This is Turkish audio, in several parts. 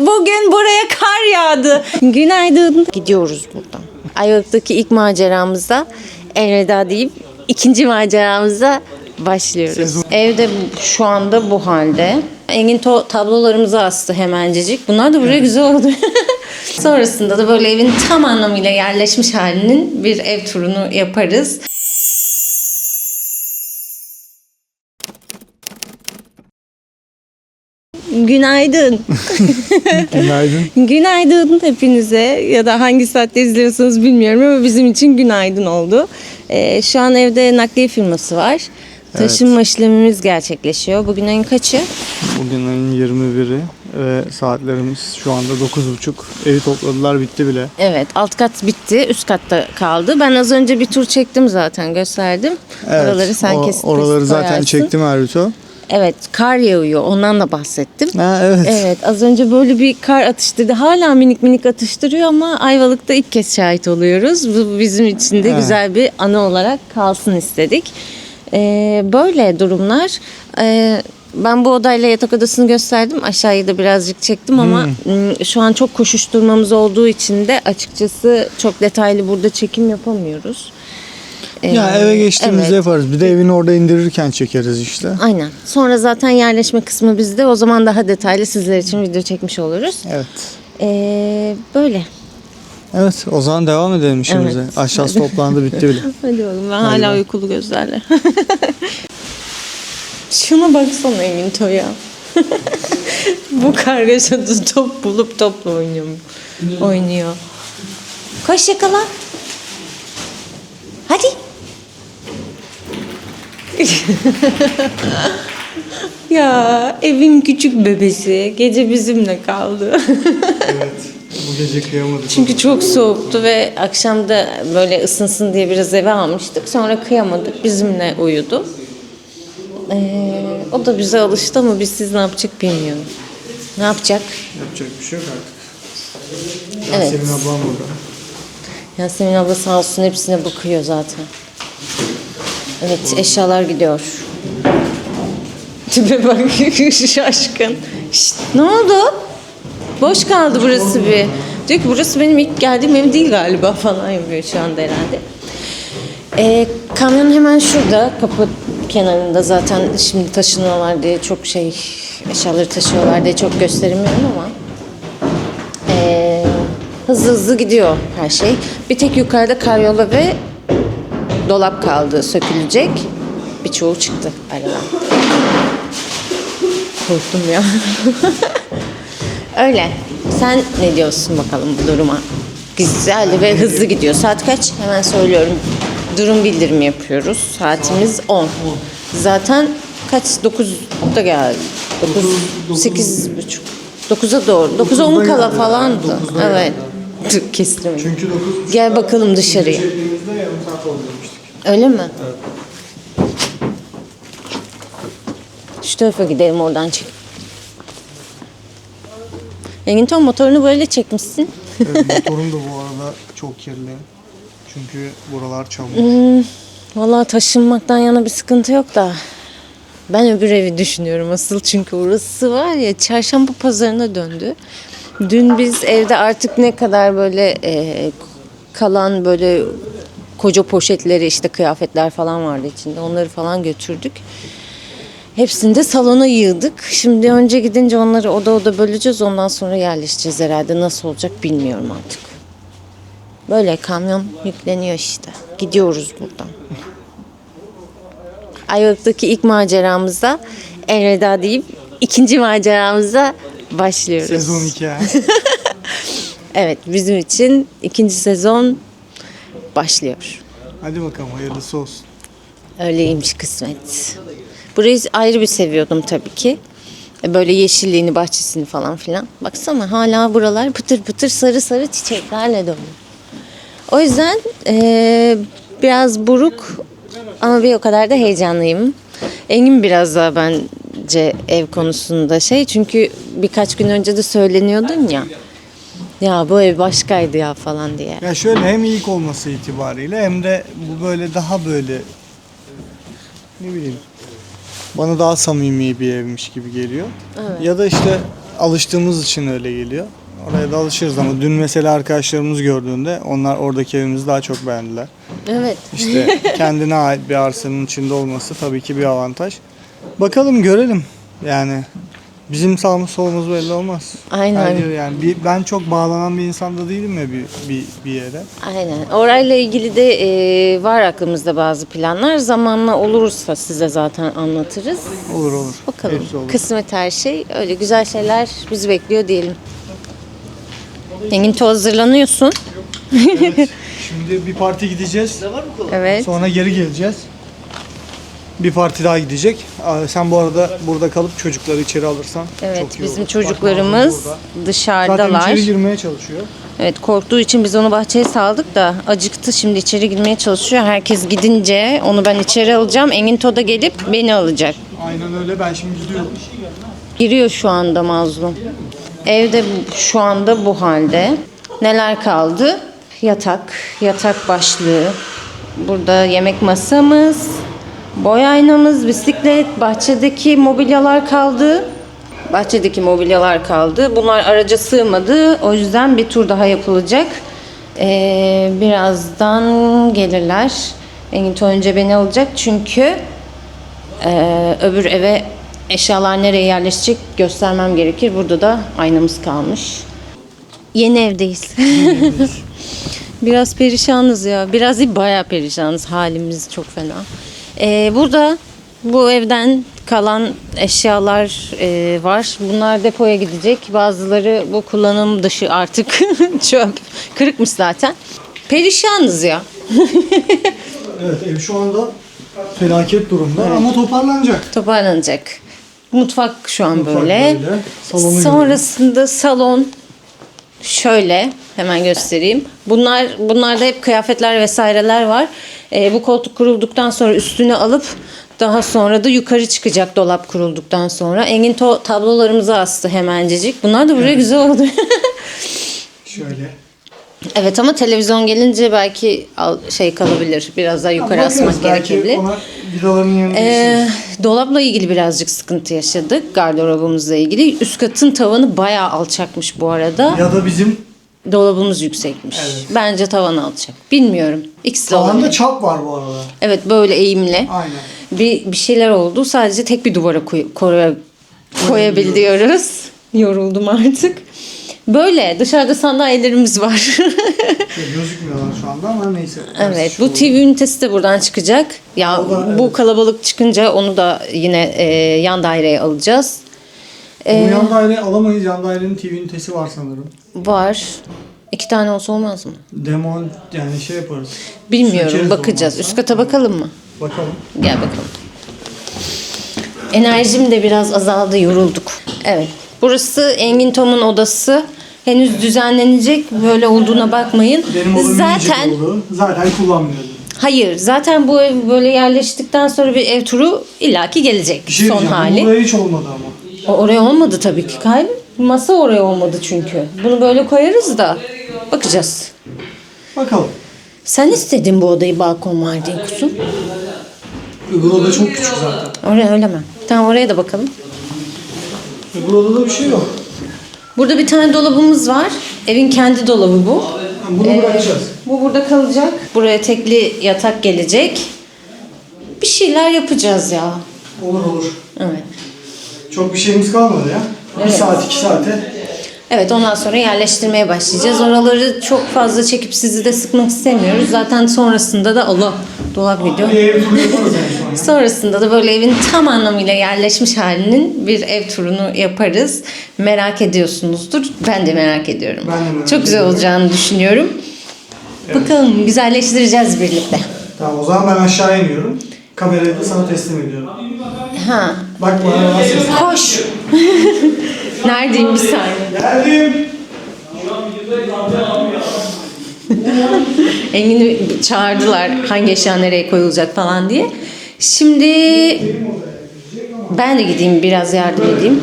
Bugün buraya kar yağdı. Günaydın. Gidiyoruz buradan. Ayvalık'taki ilk maceramıza elveda deyip ikinci maceramıza başlıyoruz. Evde şu anda bu halde. Engin to- tablolarımızı astı hemencecik. Bunlar da buraya güzel oldu. Sonrasında da böyle evin tam anlamıyla yerleşmiş halinin bir ev turunu yaparız. Günaydın. Günaydın. Günaydın hepinize ya da hangi saatte izliyorsanız bilmiyorum ama bizim için günaydın oldu. Ee, şu an evde nakliye firması var. Taşınma işlemimiz gerçekleşiyor. Bugün ayın kaçı? Bugün ayın 21'i ve saatlerimiz şu anda 9.30. Evi topladılar bitti bile. Evet alt kat bitti üst katta kaldı. Ben az önce bir tur çektim zaten gösterdim. oraları sen o- kesit Oraları zaten koyarsın. çektim Ertuğ. Evet kar yağıyor ondan da bahsettim. Ha evet. Evet az önce böyle bir kar atıştırdı. Hala minik minik atıştırıyor ama Ayvalık'ta ilk kez şahit oluyoruz. Bu bizim için de Evet. güzel bir anı olarak kalsın istedik. Ee, böyle durumlar. Ee, ben bu odayla yatak odasını gösterdim. Aşağıyı da birazcık çektim ama m, şu an çok koşuşturmamız olduğu için de açıkçası çok detaylı burada çekim yapamıyoruz. Ee, Ya eve geçtiğimizde evet. yaparız. Bir de evini orada indirirken çekeriz işte. Aynen. Sonra zaten yerleşme kısmı bizde. O zaman daha detaylı sizler için video çekmiş oluruz. Evet. Ee, böyle. Evet o zaman devam edelim işimize. Evet. Aşağısı toplandı bitti bile. Hadi oğlum ben Hadi hala bak. uykulu gözlerle. Şuna baksana Emin Toya. Bu kargaşada top bulup topla oynuyor. Oynuyor. Koş yakala. Hadi. ya evin küçük bebesi gece bizimle kaldı. evet. Bu gece kıyamadık. Çünkü çok soğuktu ve akşam da böyle ısınsın diye biraz eve almıştık. Sonra kıyamadık. Bizimle uyudu. Ee, o da bize alıştı ama biz siz ne yapacak bilmiyorum. Ne yapacak? Yapacak bir şey yok artık. Evet. Yasemin ablam burada. Yasemin abla sağ olsun hepsine bakıyor zaten. Evet eşyalar gidiyor. Tipe bak şaşkın. Şşt, ne oldu? Boş kaldı burası bir. Diyor ki burası benim ilk geldiğim ev değil galiba falan yapıyor şu anda herhalde. Ee, kamyon hemen şurada kapı kenarında zaten şimdi taşınıyorlar diye çok şey eşyaları taşıyorlar diye çok gösteremiyorum ama ee, hızlı hızlı gidiyor her şey. Bir tek yukarıda karyola ve dolap kaldı sökülecek. Birçoğu çıktı aradan. Korktum ya. Öyle. Sen ne diyorsun bakalım bu duruma? Güzel ve hızlı gidiyor. Saat kaç? Hemen söylüyorum. Durum bildirimi yapıyoruz. Saatimiz 10. Zaten kaç? 9'da geldi. 9, 8 buçuk. 9'a doğru. 9'a 10 kala falandı. Evet. Dur, Kestirmedim. Çünkü 9.30 Gel bakalım dışarıya. çektiğimizde Öyle mi? Şu tarafa gidelim oradan çek. Engin Tom motorunu böyle çekmişsin. Evet, motorum da bu arada çok kirli. Çünkü buralar çamur. Vallahi taşınmaktan yana bir sıkıntı yok da. Ben öbür evi düşünüyorum asıl çünkü orası var ya çarşamba pazarına döndü. Dün biz evde artık ne kadar böyle e, kalan böyle koca poşetleri işte kıyafetler falan vardı içinde onları falan götürdük. Hepsini de salona yığdık. Şimdi önce gidince onları oda oda böleceğiz ondan sonra yerleşeceğiz herhalde. Nasıl olacak bilmiyorum artık. Böyle kamyon yükleniyor işte. Gidiyoruz buradan. Ayvalık'taki ilk maceramıza elveda deyip ikinci maceramıza başlıyoruz. Sezon 2 ha. Evet bizim için ikinci sezon başlıyor. Hadi bakalım hayırlısı olsun. Öyleymiş kısmet. Burayı ayrı bir seviyordum tabii ki. E, Böyle yeşilliğini, bahçesini falan filan. Baksana hala buralar pıtır pıtır sarı sarı çiçeklerle dolu. O yüzden e, biraz buruk ama bir o kadar da heyecanlıyım. Engin biraz daha bence ev konusunda şey. Çünkü birkaç gün önce de söyleniyordun ya. Ya bu ev başkaydı ya falan diye. Ya şöyle hem ilk olması itibariyle hem de bu böyle daha böyle ne bileyim bana daha samimi bir evmiş gibi geliyor. Evet. Ya da işte alıştığımız için öyle geliyor. Oraya da alışırız ama dün mesela arkadaşlarımız gördüğünde onlar oradaki evimizi daha çok beğendiler. Evet. İşte kendine ait bir arsanın içinde olması tabii ki bir avantaj. Bakalım görelim. Yani bizim sağımız solumuz belli olmaz. Aynen. Yer yani bir, ben çok bağlanan bir insan da değilim ya bir, bir, bir yere. Aynen. Orayla ilgili de e, var aklımızda bazı planlar. Zamanla olursa size zaten anlatırız. Olur olur. Bakalım. Hepsi olur. Kısmet her şey. Öyle güzel şeyler bizi bekliyor diyelim. Engin hazırlanıyorsun. Evet. Şimdi bir parti gideceğiz. Evet. Sonra geri geleceğiz. Bir parti daha gidecek. Sen bu arada burada kalıp çocukları içeri alırsan Evet çok iyi bizim olur. çocuklarımız dışarıdalar. Zaten içeri girmeye çalışıyor. Evet korktuğu için biz onu bahçeye saldık da acıktı şimdi içeri girmeye çalışıyor. Herkes gidince onu ben içeri alacağım. Engin to da gelip beni alacak. Aynen öyle. Ben şimdi gidiyorum. Giriyor şu anda mazlum. Evde şu anda bu halde. Neler kaldı? Yatak, yatak başlığı. Burada yemek masamız, boy aynamız, bisiklet, bahçedeki mobilyalar kaldı. Bahçedeki mobilyalar kaldı. Bunlar araca sığmadı. O yüzden bir tur daha yapılacak. Ee, birazdan gelirler. Engin önce beni alacak çünkü ee, öbür eve eşyalar nereye yerleşecek göstermem gerekir. Burada da aynamız kalmış. Yeni evdeyiz. Biraz perişanız ya. Biraz değil bayağı perişanız. Halimiz çok fena. Ee, burada bu evden kalan eşyalar e, var. Bunlar depoya gidecek. Bazıları bu kullanım dışı artık çöp. Kırıkmış zaten. Perişanız ya. Evet ev şu anda felaket durumda ama toparlanacak. Toparlanacak. Mutfak şu an Mutfak böyle. böyle. Salonu Sonrasında salon şöyle hemen göstereyim. Bunlar bunlarda hep kıyafetler vesaireler var. Ee, bu koltuk kurulduktan sonra üstüne alıp daha sonra da yukarı çıkacak dolap kurulduktan sonra. Engin to- tablolarımızı astı hemencecik. Bunlar da buraya güzel oldu. Şöyle. Evet ama televizyon gelince belki al, şey kalabilir. Biraz daha yukarı Bakarız, asmak belki gerekebilir. Ona vidaların yerini Ee, dolapla ilgili birazcık sıkıntı yaşadık. Gardırobumuzla ilgili. Üst katın tavanı bayağı alçakmış bu arada. Ya da bizim Dolabımız yüksekmiş. Evet. Bence tavan alçak. Bilmiyorum. İkisi de tavanda olabilir. çap var bu arada. Evet böyle eğimli. Aynen. Bir, bir şeyler oldu. Sadece tek bir duvara koy, koy- koyabiliyoruz. Yoruldum artık. Böyle dışarıda sandalyelerimiz var. Şey, gözükmüyorlar şu anda ama neyse. evet bu TV ünitesi de buradan çıkacak. Ya da, bu evet. kalabalık çıkınca onu da yine e, yan daireye alacağız. Bu yan daire alamayız. Yan dairenin TV ünitesi var sanırım. Var. İki tane olsa olmaz mı? Demo yani şey yaparız. Bilmiyorum Sökeriz bakacağız. olmazsa. Üst kata bakalım mı? Bakalım. Gel bakalım. Enerjim de biraz azaldı, yorulduk. Evet. Burası Engin Tom'un odası. Henüz düzenlenecek. Böyle olduğuna bakmayın. Benim odam Zaten oldu. Zaten kullanmıyordum. hayır. Zaten bu ev böyle yerleştikten sonra bir ev turu illaki gelecek. Bir şey son diyeceğim. hali. Bu buraya hiç olmadı ama. O oraya olmadı tabii ki Kyle. Masa oraya olmadı çünkü. Bunu böyle koyarız da bakacağız. Bakalım. Sen istedin bu odayı balkon var diye kuzum. Öbür oda çok küçük zaten. Oraya öyle mi? Tamam oraya da bakalım. Öbür odada bir şey yok. Burada bir tane dolabımız var. Evin kendi dolabı bu. Bunu Ee, bırakacağız. Bu burada kalacak. Buraya tekli yatak gelecek. Bir şeyler yapacağız ya. Olur olur. Evet. Çok bir şeyimiz kalmadı ya. Bir Evet. saat iki saate. Evet ondan sonra yerleştirmeye başlayacağız. Oraları çok fazla çekip sizi de sıkmak istemiyoruz. Zaten sonrasında da Allah dolap gidiyor. Bir ev turu yaparız en son. Sonrasında da böyle evin tam anlamıyla yerleşmiş halinin bir ev turunu yaparız. Merak ediyorsunuzdur. Ben de merak ediyorum. Ben de merak Çok güzel ediyorum. olacağını düşünüyorum. Bakalım güzelleştireceğiz birlikte. Tamam o zaman ben aşağı iniyorum. Kamerayı da sana teslim ediyorum. Ha. Bak bana nasıl Koş. Neredeyim bir saniye. Geldim. Engin'i çağırdılar hangi eşya nereye koyulacak falan diye. Şimdi ben de gideyim biraz yardım edeyim.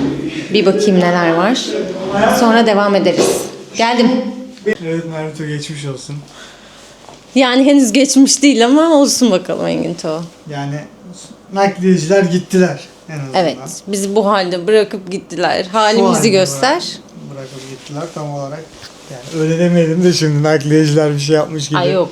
Bir bakayım neler var. Sonra devam ederiz. Geldim. Evet Naruto geçmiş olsun. Yani henüz geçmiş değil ama olsun bakalım Engin To. Yani nakliyeciler gittiler. En azından. Evet. Bizi bu halde bırakıp gittiler. Halimizi halde göster. bırak- Bırakıp gittiler tam olarak. Yani öyle demeyelim de şimdi nakliyeciler bir şey yapmış gibi. Ay yok.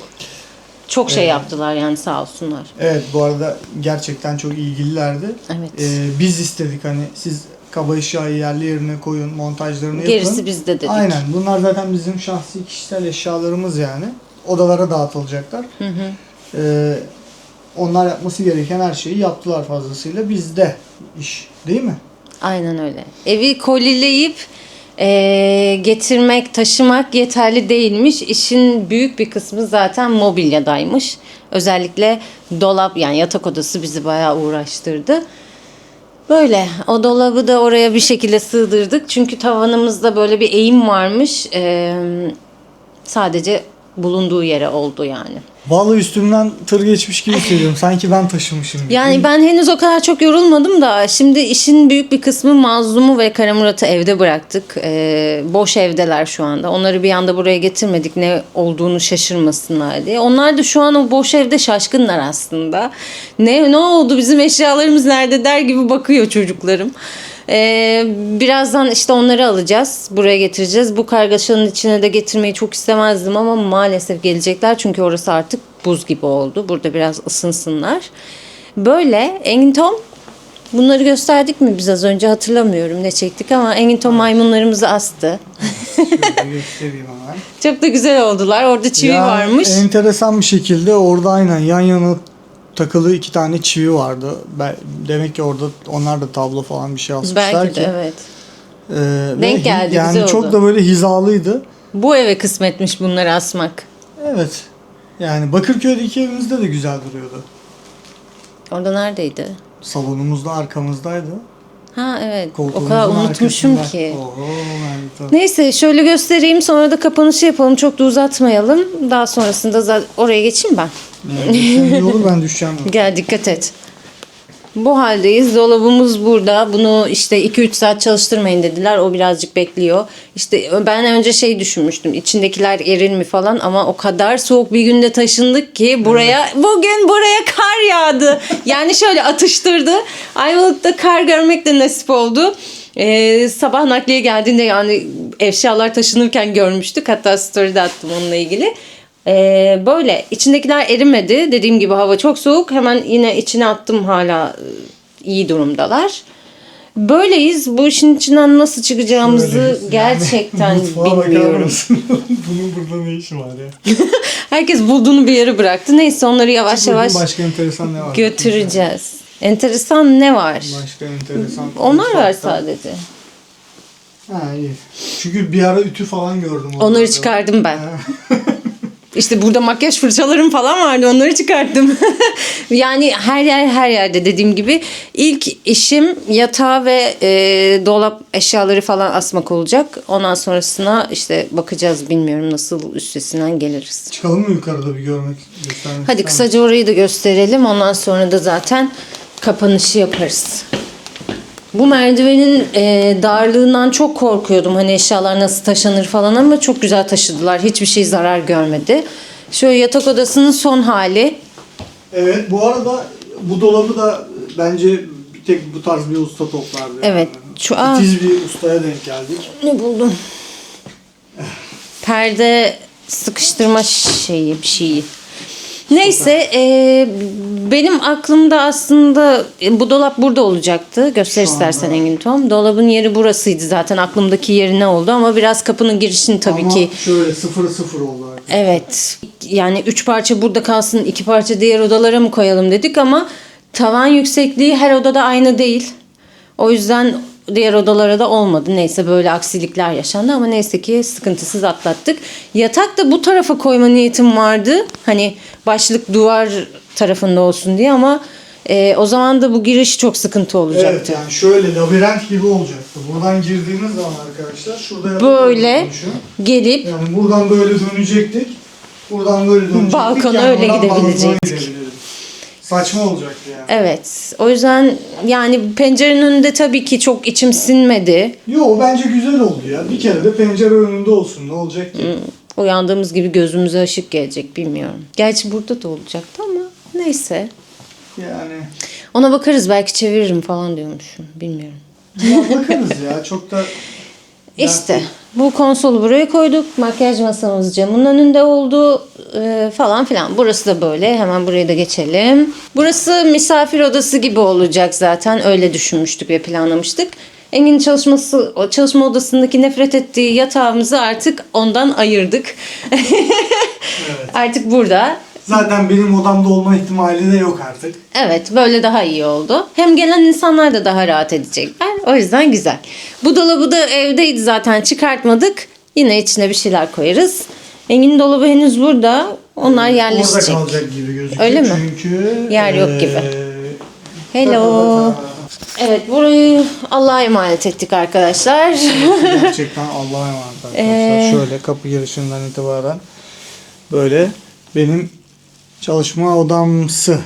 Çok şey Evet. yaptılar yani sağ olsunlar. Evet bu arada gerçekten çok ilgililerdi. Evet. Ee, biz istedik hani siz kaba eşyayı yerli yerine koyun, montajlarını yapın. Gerisi bizde dedik. Aynen. Bunlar zaten bizim şahsi kişisel eşyalarımız yani. Odalara dağıtılacaklar. Hı hı. Ee, onlar yapması gereken her şeyi yaptılar fazlasıyla. Bizde iş. Değil mi? Aynen öyle. Evi kolileyip eee, getirmek, taşımak yeterli değilmiş. İşin büyük bir kısmı zaten mobilyadaymış. Özellikle dolap yani yatak odası bizi bayağı uğraştırdı. Böyle o dolabı da oraya bir şekilde sığdırdık. Çünkü tavanımızda böyle bir eğim varmış. Eee, sadece bulunduğu yere oldu yani. Vallahi üstümden tır geçmiş gibi hissediyorum. Sanki ben taşımışım gibi. Yani ben henüz o kadar çok yorulmadım da şimdi işin büyük bir kısmı Mazlum'u ve Kara Murat'ı evde bıraktık. Ee, boş evdeler şu anda. Onları bir anda buraya getirmedik ne olduğunu şaşırmasınlar diye. Onlar da şu an o boş evde şaşkınlar aslında. Ne ne oldu bizim eşyalarımız nerede der gibi bakıyor çocuklarım. Ee, birazdan işte onları alacağız. Buraya getireceğiz. Bu kargaşanın içine de getirmeyi çok istemezdim ama maalesef gelecekler. Çünkü orası artık buz gibi oldu. Burada biraz ısınsınlar. Böyle Engin Tom bunları gösterdik mi biz az önce hatırlamıyorum ne çektik ama Engin Tom maymunlarımızı astı. Çok da güzel oldular. Orada çivi Ya, varmış. Enteresan bir şekilde orada aynen yan yana takılı iki tane çivi vardı. Ben, demek ki orada onlar da tablo falan bir şey asmışlar Belki ki. de evet. Ee, Denk geldi, Yani güzel çok oldu. da böyle hizalıydı. Bu eve kısmetmiş bunları asmak. Evet. Yani Bakırköy'deki evimizde de güzel duruyordu. Orada neredeydi? Salonumuzda arkamızdaydı. Ha evet. O Koltuğumuzun kadar unutmuşum arkasında. ki. Oho, yani tabii. Neyse şöyle göstereyim sonra da kapanışı yapalım. Çok da uzatmayalım. Daha sonrasında oraya geçeyim ben. Yani iyi olur ben düşeceğim. Gel dikkat et. Bu haldeyiz. Dolabımız burada. Bunu işte 2-3 saat çalıştırmayın dediler. O birazcık bekliyor. İşte ben önce şey düşünmüştüm. İçindekiler erir mi falan ama o kadar soğuk bir günde taşındık ki buraya bugün buraya kar yağdı. Yani şöyle atıştırdı. Ayvalık'ta kar görmek de nasip oldu. Ee, sabah nakliye geldiğinde yani eşyalar taşınırken görmüştük. Hatta story'de attım onunla ilgili. Ee, böyle içindekiler erimedi. Dediğim gibi hava çok soğuk. Hemen yine içine attım hala e, iyi durumdalar. Böyleyiz. Bu işin içinden nasıl çıkacağımızı Öyleyiz. Yani gerçekten bakar bilmiyorum. Bunun burada ne işi var ya? Herkes bulduğunu bir yere bıraktı. Neyse onları yavaş Bugün yavaş Başka enteresan ne var? götüreceğiz. Enteresan ne var? Başka enteresan. Onlar var sadece. Ha iyi. Çünkü bir ara ütü falan gördüm. Onları çıkardım ben. İşte burada makyaj fırçalarım falan vardı onları çıkarttım. yani her yer her yerde dediğim gibi. ilk işim yatağı ve e, dolap eşyaları falan asmak olacak. Ondan sonrasına işte bakacağız bilmiyorum nasıl üstesinden geliriz. Çıkalım mı yukarıda bir görmek göstermek Hadi kısaca orayı da gösterelim. Ondan sonra da zaten kapanışı yaparız. Bu merdivenin e, darlığından çok korkuyordum. Hani eşyalar nasıl taşınır falan ama çok güzel taşıdılar. Hiçbir şey zarar görmedi. Şöyle yatak odasının son hali. Evet bu arada bu dolabı da bence bir tek bu tarz bir usta toplardı. Evet, şu- aa. Titiz bir ustaya denk geldik. Ne buldum? Perde sıkıştırma şeyi bir şeyi. Neyse e, benim aklımda aslında e, bu dolap burada olacaktı. Göster Şu istersen anda. Engin Tom. Dolabın yeri burasıydı zaten aklımdaki yeri ne oldu ama biraz kapının girişini tabii Ama ki şöyle sıfır sıfır oldu artık. Evet. Yani üç parça burada kalsın, iki parça diğer odalara mı koyalım dedik ama tavan yüksekliği her odada aynı değil. O yüzden diğer odalara da olmadı. Neyse böyle aksilikler yaşandı ama neyse ki sıkıntısız atlattık. Yatak da bu tarafa koyma niyetim vardı. Hani başlık duvar tarafında olsun diye ama e, o zaman da bu giriş çok sıkıntı Evet olacaktı. yani şöyle labirent gibi olacaktı. Buradan girdiğimiz zaman arkadaşlar şurada Böyle gelip Yani buradan böyle dönecektik. Buradan böyle dönecektik. Balkona yani öyle gidebilecektik. Saçma olacaktı yani. Evet. O yüzden yani pencerenin önünde tabii ki çok içim sinmedi. Yo bence güzel oldu ya. Bir kere de pencere önünde olsun. Ne olacak ki? Uyandığımız gibi gözümüze ışık gelecek bilmiyorum. Gerçi burada da olacaktı ama neyse. Yani Ona bakarız belki çeviririm falan diyormuşum. Bilmiyorum. Ya bakarız ya çok da İşte bu konsolu buraya koyduk. Makyaj masamız camın önünde oldu e, falan filan. Burası da böyle. Hemen buraya da geçelim. Burası misafir odası gibi olacak zaten. Öyle düşünmüştük ve planlamıştık. Engin çalışması, çalışma odasındaki nefret ettiği yatağımızı artık ondan ayırdık. Artık burada. Zaten benim odamda olma ihtimali de yok artık. Evet böyle daha iyi oldu. Hem gelen insanlar da daha rahat edecekler. O yüzden güzel. Bu dolabı da evdeydi zaten çıkartmadık. Yine içine bir şeyler koyarız. Engin dolabı henüz burada. Onlar yerleşecek. Orada kalacak gibi gözüküyor. Öyle mi? Çünkü Yer yok gibi. eee, Hello. Evet burayı Allah'a emanet ettik arkadaşlar. Gerçekten Allah'a emanet arkadaşlar. Ee, Şöyle kapı girişinden itibaren böyle benim çalışma odamsı.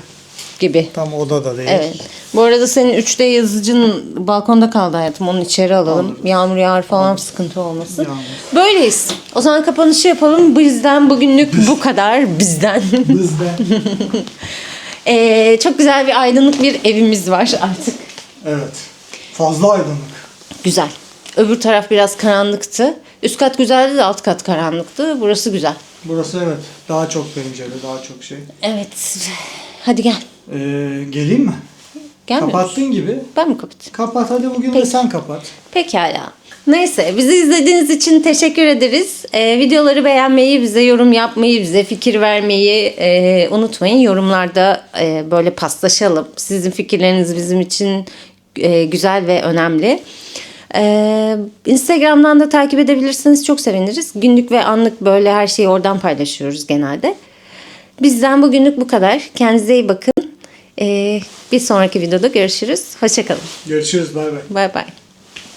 gibi. Tam oda da değil. Evet. Bu arada senin 3D yazıcın balkonda kaldı hayatım. Onu içeri alalım. Yağmur yağar falan sıkıntı olmasın. Yağmur. Böyleyiz. O zaman kapanışı yapalım. Bizden bugünlük bu kadar. Bizden. Bizde. Ee, çok güzel bir aydınlık bir evimiz var artık. evet. Fazla aydınlık. Güzel. Öbür taraf biraz karanlıktı. Üst kat güzeldi de alt kat karanlıktı. Burası güzel. Burası evet. Daha çok pencere, daha çok şey. Evet. Hadi gel. Ee, geleyim mi? Gelmiyor musun? Kapattın gibi. Ben mi kapatayım? Kapat hadi bugün de Peki. sen kapat. Pekala. Neyse bizi izlediğiniz için teşekkür ederiz. Ee, videoları beğenmeyi, bize yorum yapmayı, bize fikir vermeyi e, unutmayın. Yorumlarda e, böyle paslaşalım. Sizin fikirleriniz bizim için e, güzel ve önemli. Ee, Instagram'dan da takip edebilirsiniz. Çok seviniriz. Günlük ve anlık böyle her şeyi oradan paylaşıyoruz genelde. Bizden bugünlük bu kadar. Kendinize iyi bakın. Ee, bir sonraki videoda görüşürüz. Hoşçakalın. Görüşürüz bay bay. Bay bay.